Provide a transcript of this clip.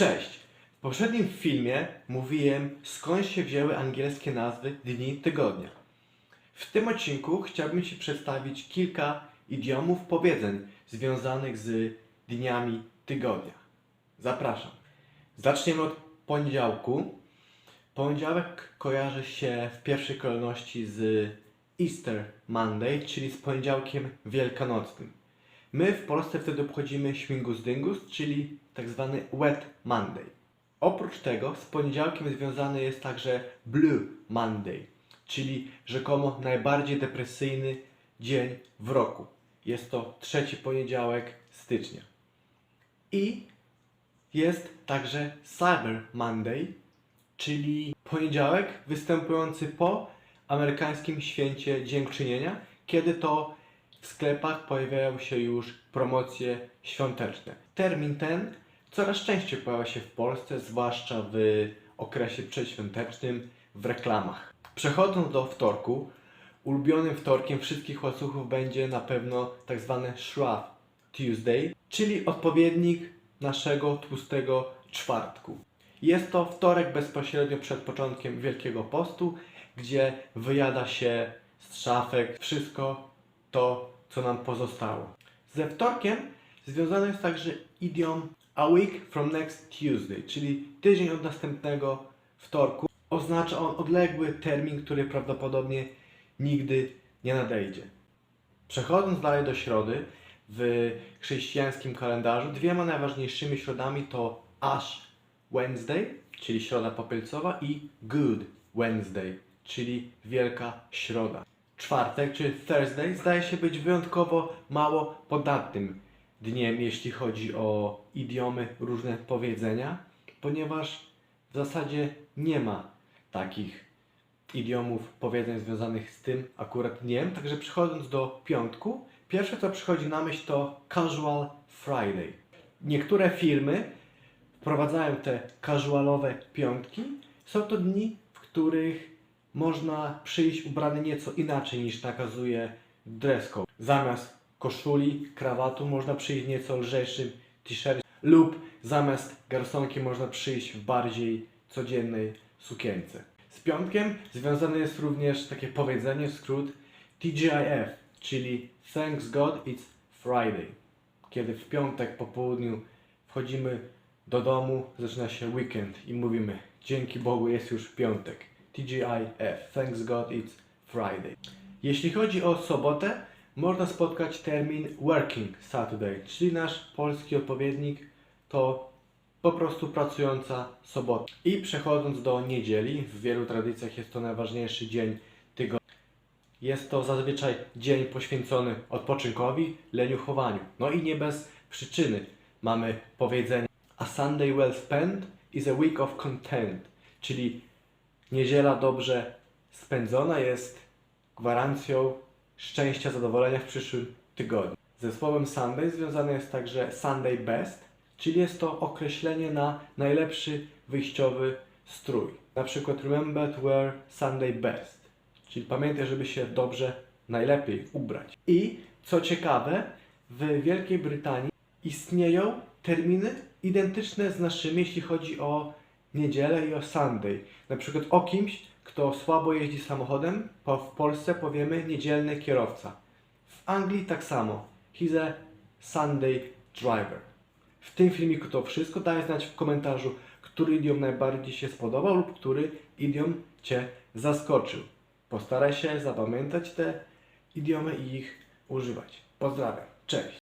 Cześć! W poprzednim filmie mówiłem skąd się wzięły angielskie nazwy dni tygodnia. W tym odcinku chciałbym Ci przedstawić kilka idiomów powiedzeń związanych z dniami tygodnia. Zapraszam. Zaczniemy od poniedziałku. Poniedziałek kojarzy się w pierwszej kolejności z Easter Monday, czyli z poniedziałkiem wielkanocnym. My w Polsce wtedy obchodzimy Śmigus Dyngus, czyli tak zwany Wet Monday. Oprócz tego z poniedziałkiem związany jest także Blue Monday, czyli rzekomo najbardziej depresyjny dzień w roku. Jest to trzeci poniedziałek stycznia. I jest także Cyber Monday, czyli poniedziałek występujący po amerykańskim święcie dziękczynienia, kiedy to w sklepach pojawiają się już promocje świąteczne. Termin ten coraz częściej pojawia się w Polsce, zwłaszcza w okresie przedświątecznym, w reklamach. Przechodząc do wtorku, ulubionym wtorkiem wszystkich łacuchów będzie na pewno tak zwany Shrove Tuesday, czyli odpowiednik naszego tłustego czwartku. Jest to wtorek bezpośrednio przed początkiem Wielkiego Postu, gdzie wyjada się z szafek wszystko to, co nam pozostało. Ze wtorkiem związany jest także idiom a week from next Tuesday, czyli tydzień od następnego wtorku. Oznacza on odległy termin, który prawdopodobnie nigdy nie nadejdzie. Przechodząc dalej do środy, w chrześcijańskim kalendarzu dwiema najważniejszymi środami to Ash Wednesday, czyli środa popielcowa i Good Wednesday, czyli Wielka Środa. Czwartek, czyli Thursday, zdaje się być wyjątkowo mało podatnym dniem, jeśli chodzi o idiomy, różne powiedzenia, ponieważ w zasadzie nie ma takich idiomów, powiedzeń związanych z tym akurat dniem. Także przechodząc do piątku, pierwsze co przychodzi na myśl to Casual Friday. Niektóre firmy wprowadzają te casualowe piątki. Są to dni, w których można przyjść ubrany nieco inaczej niż nakazuje dress code. Zamiast koszuli, krawatu można przyjść nieco lżejszym t-shircie lub zamiast garsonki można przyjść w bardziej codziennej sukience. Z piątkiem związane jest również takie powiedzenie, skrót TGIF, czyli Thanks God It's Friday. Kiedy w piątek po południu wchodzimy do domu, zaczyna się weekend i mówimy dzięki Bogu jest już piątek. TGIF, Thanks God It's Friday. Jeśli chodzi o sobotę, można spotkać termin Working Saturday, czyli nasz polski odpowiednik to po prostu pracująca sobota. I przechodząc do niedzieli, w wielu tradycjach jest to najważniejszy dzień tygodnia. Jest to zazwyczaj dzień poświęcony odpoczynkowi, leniuchowaniu. No i nie bez przyczyny mamy powiedzenie A Sunday well spent is a week of content, czyli niedziela dobrze spędzona jest gwarancją szczęścia, zadowolenia w przyszłym tygodniu. Ze słowem Sunday związane jest także Sunday best, czyli jest to określenie na najlepszy wyjściowy strój. Na przykład remember to wear Sunday best, czyli pamiętaj, żeby się dobrze, najlepiej ubrać. I co ciekawe, w Wielkiej Brytanii istnieją terminy identyczne z naszymi, jeśli chodzi o niedzielę i o Sunday. Na przykład o kimś, kto słabo jeździ samochodem, po, w Polsce powiemy niedzielny kierowca. W Anglii tak samo. He's a Sunday driver. W tym filmiku to wszystko. Daj znać w komentarzu, który idiom najbardziej się spodobał lub który idiom Cię zaskoczył. Postaraj się zapamiętać te idiomy i ich używać. Pozdrawiam. Cześć.